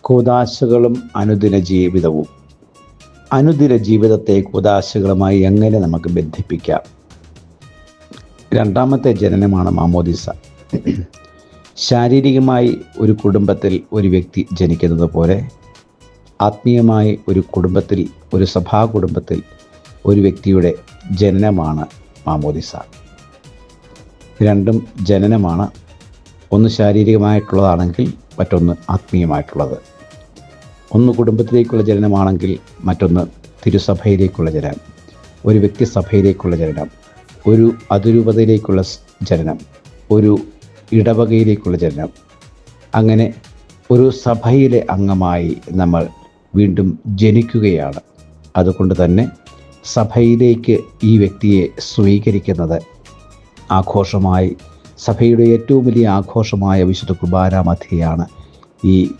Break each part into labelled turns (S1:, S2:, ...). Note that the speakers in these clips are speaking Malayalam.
S1: കൂതാശകളും അനുദിന ജീവിതവും. അനുദിന ജീവിതത്തെ കൂതാശകളുമായി എങ്ങനെ നമുക്ക് ബന്ധിപ്പിക്കാം? രണ്ടാമത്തെ ജനനമാണ് മാമോദിസ. ശാരീരികമായി ഒരു കുടുംബത്തിൽ ഒരു വ്യക്തി ജനിക്കുന്നത് പോലെ ആത്മീയമായി ഒരു കുടുംബത്തിൽ ഒരു സഭാ കുടുംബത്തിൽ ഒരു വ്യക്തിയുടെ ജനനമാണ് മാമോദിസ. രണ്ടും ജനനമാണ്. ഒന്ന് ശാരീരികമായിട്ടുള്ളതാണെങ്കിൽ മറ്റൊന്ന് ആത്മീയമായിട്ടുള്ളത്. ഒന്ന് കുടുംബത്തിലേക്കുള്ള ജനനമാണെങ്കിൽ മറ്റൊന്ന് തിരുസഭയിലേക്കുള്ള ജനനം ഒരു വ്യക്തി സഭയിലേക്കുള്ള ജനനം. ഒരു അതിരൂപതയിലേക്കുള്ള ജനനം. ഒരു ഇടവകയിലേക്കുള്ള ജനനം. അങ്ങനെ ഒരു സഭയിലെ അംഗമായി നമ്മൾ വീണ്ടും ജനിക്കുകയാണ്. അതുകൊണ്ട് തന്നെ സഭയിലേക്ക് ഈ വ്യക്തിയെ സ്വീകരിക്കുന്നത്. ആഘോഷമായി സഭയുടെ ഏറ്റവും വലിയ ആഘോഷമായ വിശുദ്ധ കുർബാന ഈ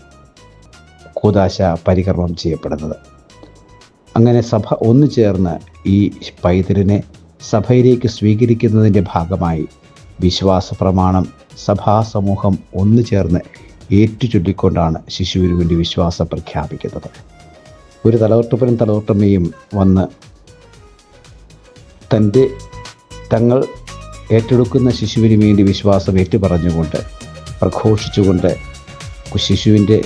S1: കൂതാശ പരികർമ്മം ചെയ്യപ്പെടുന്നത്. അങ്ങനെ സഭ ഒന്നു ചേർന്ന് ഈ പൈതലിനെ സഭയിലേക്ക് സ്വീകരിക്കുന്നതിന്റെ ഭാഗമായി വിശ്വാസ പ്രമാണം സഭാസമൂഹം ഒന്നു ചേർന്ന് ഏറ്റു ചൊല്ലിക്കൊണ്ടാണ് ശിശുവിന് വേണ്ടി വിശ്വാസം പ്രഖ്യാപിക്കുന്നത്. ഒരു തലവർത്തപ്പനും തലവർത്തമ്മയും വന്ന് തന്റെ തങ്ങൾ ഏറ്റെടുക്കുന്ന ശിശുവിന് വേണ്ടി വിശ്വാസം ഏറ്റുപറഞ്ഞുകൊണ്ട് പ്രഘോഷിച്ചുകൊണ്ട് ശിശുവിന്റെ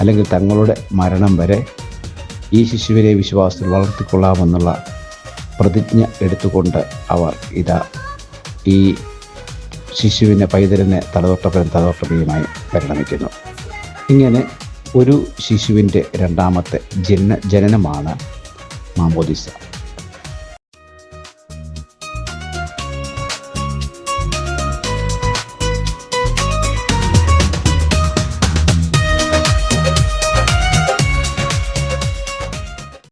S1: അല്ലെങ്കിൽ തങ്ങളുടെ മരണം വരെ ഈ ശിശുവിനെ വിശ്വാസത്തിൽ വളർത്തിക്കൊള്ളാമെന്നുള്ള പ്രതിജ്ഞ എടുത്തുകൊണ്ട് അവർ ഇതാ ഈ ശിശുവിനെ പൈതലിനെ തലതൊട്ടപ്പനും തലതൊട്ടപ്പനുമായി പരിണമിക്കുന്നു. ഇങ്ങനെ ഒരു ശിശുവിന്റെ രണ്ടാമത്തെ ജന ജനനമാണ് മാമോദിസ.